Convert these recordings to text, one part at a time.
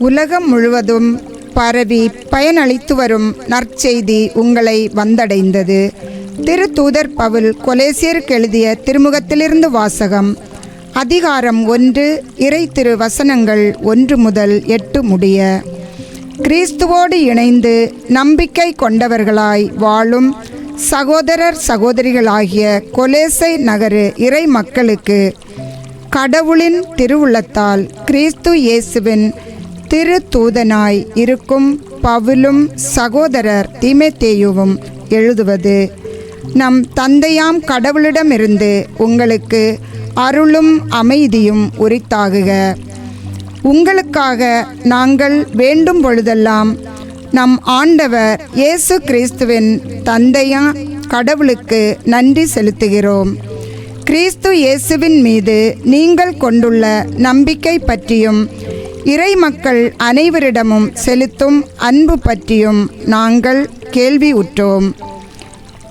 உலகம் முழுவதும் பரவி பயனளித்து வரும் நற்செய்தி உங்களை வந்தடைந்தது. திரு தூதர் பவுல் கொலேசியருக்கு எழுதிய திருமுகத்திலிருந்து வாசகம். அதிகாரம் ஒன்று இறை திரு வசனங்கள் ஒன்று முதல் எட்டு முடிய. கிறிஸ்துவோடு இணைந்து நம்பிக்கை கொண்டவர்களாய் வாழும் சகோதரர் சகோதரிகளாகிய கொலேசை நகரு இறை மக்களுக்கு கடவுளின் திருவுள்ளத்தால் கிறிஸ்து இயேசுவின் திரு தூதனாய் இருக்கும் பவுலும் சகோதரர் திமேத்தேயுவும் எழுதுவது நம் தந்தையாம் கடவுளிடமிருந்து உங்களுக்கு அருளும் அமைதியும் உரித்தாகுக. உங்களுக்காக நாங்கள் வேண்டும் பொழுதெல்லாம் நம் ஆண்டவர் இயேசு கிறிஸ்துவின் தந்தையா கடவுளுக்கு நன்றி செலுத்துகிறோம். கிறிஸ்து இயேசுவின் மீது நீங்கள் கொண்டுள்ள நம்பிக்கை பற்றியும் இறை மக்கள் அனைவரிடமும் செலுத்தும் அன்பு பற்றியும் நாங்கள் கேள்வி உற்றோம்.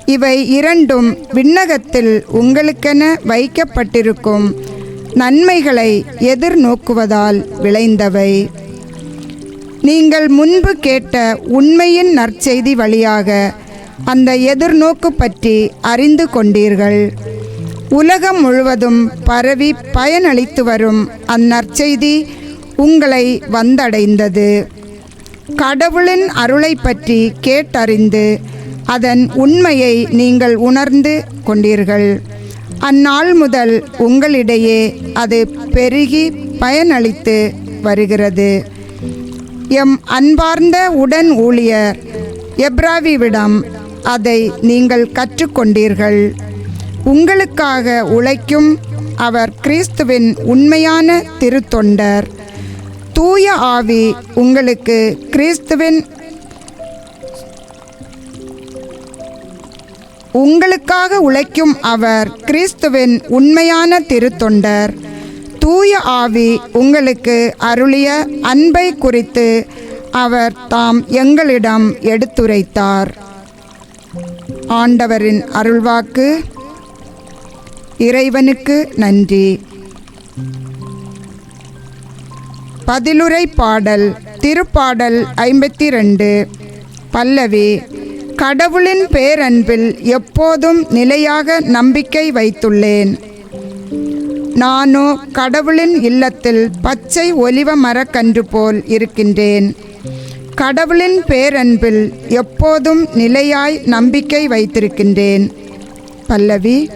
இவை இரண்டும் விண்ணகத்தில் உங்களுக்கென வைக்கப்பட்டிருக்கும் நன்மைகளை எதிர்நோக்குவதால் விளைந்தவை. நீங்கள் முன்பு கேட்ட உண்மையின் நற்செய்தி வழியாக அந்த எதிர்நோக்கு பற்றி அறிந்து கொண்டீர்கள். உலகம் முழுவதும் பரவி பயனளித்து வரும் அந்நற்செய்தி உங்களை வந்தடைந்தது. கடவுளின் அருளை பற்றி கேட்டறிந்து அதன் உண்மையை நீங்கள் உணர்ந்து கொண்டீர்கள். அந்நாள் முதல் உங்களிடையே அது பெருகி பயனளித்து வருகிறது. எம் அன்பார்ந்த உடன் ஊழியர் எப்ராவிவிடம் அதை நீங்கள் கற்றுக்கொண்டீர்கள். உங்களுக்காக உழைக்கும் அவர் கிறிஸ்துவின் உண்மையான திருத்தொண்டர். தூய ஆவி உங்களுக்கு கிறிஸ்துவின் உங்களுக்காக உழைக்கும் அவர் கிறிஸ்துவின் உண்மையான திருத்தொண்டர். தூய ஆவி உங்களுக்கு அருளிய அன்பை குறித்து அவர் தாம் எங்களிடம் எடுத்துரைத்தார். ஆண்டவரின் அருள்வாக்கு இறைவனுக்கு நன்றி. பதிலுரை பாடல் திருப்பாடல் ஐம்பத்தி ரெண்டு பல்லவி கடவுளின் பேரன்பில் எப்போதும் நிலையாக நம்பிக்கை வைத்துள்ளேன். நானோ கடவுளின் இல்லத்தில் பச்சை ஒலிவ மரக்கன்று போல் இருக்கின்றேன். கடவுளின் பேரன்பில் எப்போதும் நிலையாய் நம்பிக்கை வைத்திருக்கின்றேன். பல்லவி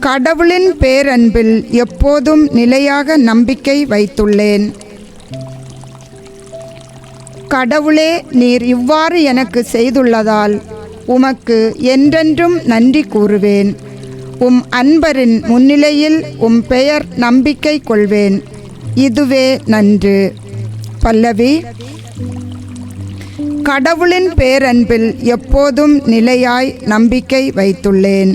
கடவுளின் பேரன்பில் எப்போதும் நிலையாக நம்பிக்கை வைத்துள்ளேன். கடவுளே நீர் இவ்வாறு எனக்கு செய்துள்ளதால் உமக்கு என்றென்றும் நன்றி கூறுவேன். உம் அன்பரின் முன்னிலையில் உம் பெயர் நம்பிக்கை கொள்வேன். இதுவே நன்று. பல்லவி கடவுளின் பேரன்பில் எப்போதும் நிலையாய் நம்பிக்கை வைத்துள்ளேன்.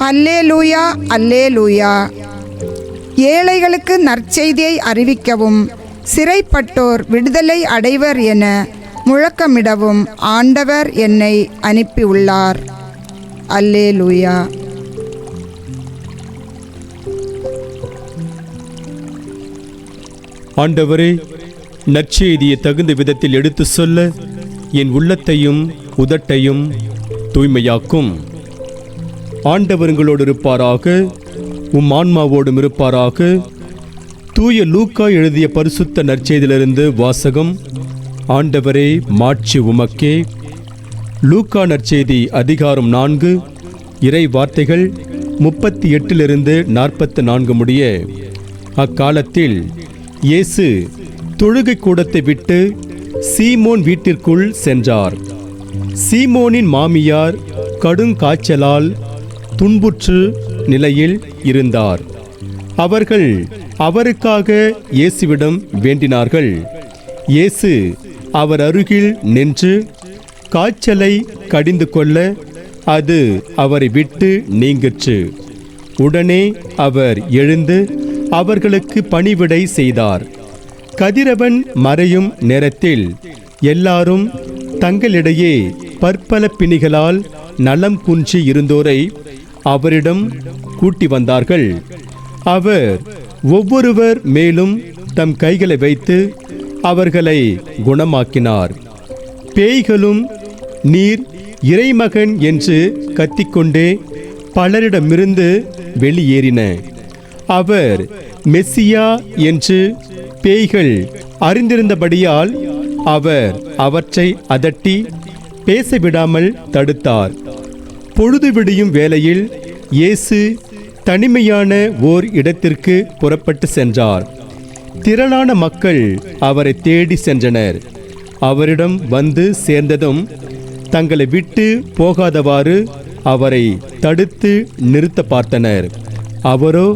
அல்லேலூயா அல்லேலூயா. ஏழைகளுக்கு நற்செய்தியை அறிவிக்கவும் சிறைப்பட்டோர் விடுதலை அடைவர் என முழக்கமிடவும் ஆண்டவர் என்னை அனுப்பியுள்ளார். அல்லேலூயா. ஆண்டவரே நற்செய்தியை தகுந்த விதத்தில் எடுத்து சொல்ல என் உள்ளத்தையும் உதட்டையும் தூய்மையாக்கும். ஆண்டவருங்களோடு இருப்பாராக உம் ஆன்மாவோடும் இருப்பாராக. தூய லூக்கா எழுதிய பரிசுத்த நற்செய்தியிலிருந்து வாசகம் ஆண்டவரே மாட்சி உமக்கே. லூக்கா நற்செய்தி அதிகாரம் நான்கு இறை வார்த்தைகள் முப்பத்தி எட்டிலிருந்து நாற்பத்து நான்கு முடிய. அக்காலத்தில் இயேசு தொழுகை கூடத்தை விட்டு சீமோன் வீட்டிற்குள் சென்றார். சீமோனின் மாமியார் கடுங்காய்ச்சலால் துன்புற்று நிலையில் இருந்தார். அவர்கள் அவருக்காக இயேசுவிடம் வேண்டினார்கள். இயேசு அவர் அருகில் நின்று காய்ச்சலை கடிந்து கொள்ள அது அவரை விட்டு நீங்கிற்று. உடனே அவர் எழுந்து அவர்களுக்கு பணிவிடை செய்தார். கதிரவன் மறையும் நேரத்தில் எல்லாரும் தங்களிடையே பற்பல பிணிகளால் நலம் குன்றி இருந்தோரை அவரிடம் கூட்டி வந்தார்கள். அவர் ஒவ்வொருவர் மேலும் தம் கைகளை வைத்து அவர்களை குணமாக்கினார். பேய்களும் நீர் இறைமகன் என்று கத்திக்கொண்டே பலரிடமிருந்து வெளியேறின. அவர் மெஸ்ஸியா என்று பேய்கள் அறிந்திருந்தபடியால் அவர் அவற்றை அதட்டி பேசவிடாமல் தடுத்தார். பொழுது விடியும் வேளையில் இயேசு தனிமையான ஓர் இடத்திற்கு புறப்பட்டு சென்றார். திரளான மக்கள் அவரை தேடி சென்றனர். அவரிடம் வந்து சேர்ந்ததும் தங்களை விட்டு போகாதவாறு அவரை தடுத்து நிறுத்த பார்த்தனர். அவரோ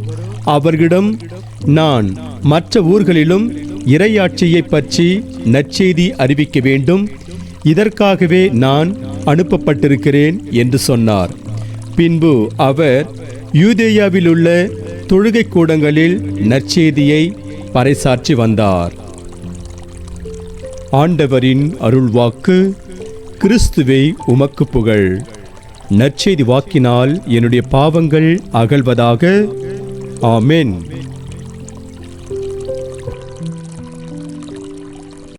அவர்களிடம் நான் மற்ற ஊர்களிலும் இறையாட்சியை பற்றி நற்செய்தி அறிவிக்க வேண்டும். இதற்காகவே நான் அனுப்பப்பட்டிருக்கிறேன் என்று சொன்னார். பின்பு அவர் யூதேயாவிலுள்ள தொழுகை கூடங்களில் நற்செய்தியை பறைசாற்றி வந்தார். ஆண்டவரின் அருள்வாக்கு கிறிஸ்துவை உமக்கு புகழ். நற்செய்தி வாக்கினால் என்னுடைய பாவங்கள் அகல்வதாக. ஆமென்.